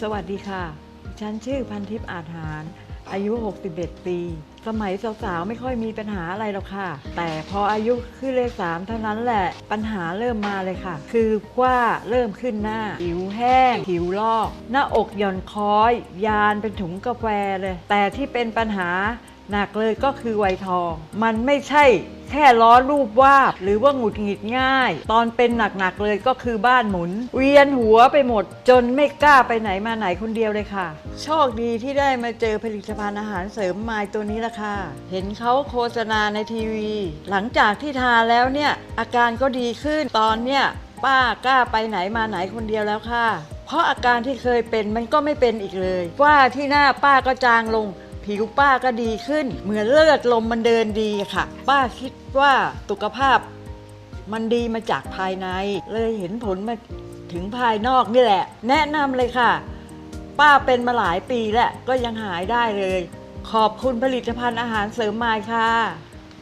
สวัสดีค่ะ ฉันชื่อพันทิพย์อาหาร อายุ 61 ปี สมัยสาวๆ ไม่ค่อยมีปัญหาอะไรหรอกค่ะ แต่พออายุขึ้นเลขสามเท่านั้นแหละ ปัญหาเริ่มมาเลยค่ะ คือว่าเริ่มขึ้นหน้า ผิวแห้ง ผิวลอก หน้าอกหย่อนคล้อย ยานเป็นถุงกาแฟเลย แต่ที่เป็นปัญหาหนักเลยก็คือไวทอง มันไม่ใช่ แค่ล้อรูปวาบหรือว่าหงุดหงิดง่าย ตอนเป็นหนักๆเลยก็คือบ้านหมุน เวียนหัวไปหมด จนไม่กล้าไปไหนมาไหนคนเดียวเลยค่ะ โชคดีที่ได้มาเจอผลิตภัณฑ์อาหารเสริมมายตัวนี้ละค่ะ เห็นเขาโฆษณาในทีวี หลังจากที่ทานแล้วเนี่ยอาการก็ดีขึ้นตอนเนี่ยป้ากล้าไปไหนมาไหนคนเดียวแล้วค่ะ เพราะอาการที่เคยเป็นมันก็ไม่เป็นอีกเลย ว่าที่หน้าป้าก็จางลง ผิวป้าก็ดีขึ้น เหมือนเลือดลมมันเดินดีค่ะ ป้าคิดว่าสุขภาพมันดีมาจากภายใน เลยเห็นผลมาถึงภายนอกนี่แหละ แนะนำเลยค่ะ ป้าเป็นมาหลายปีแล้วก็ยังหายได้เลย ขอบคุณผลิตภัณฑ์อาหารเสริมมายค่ะ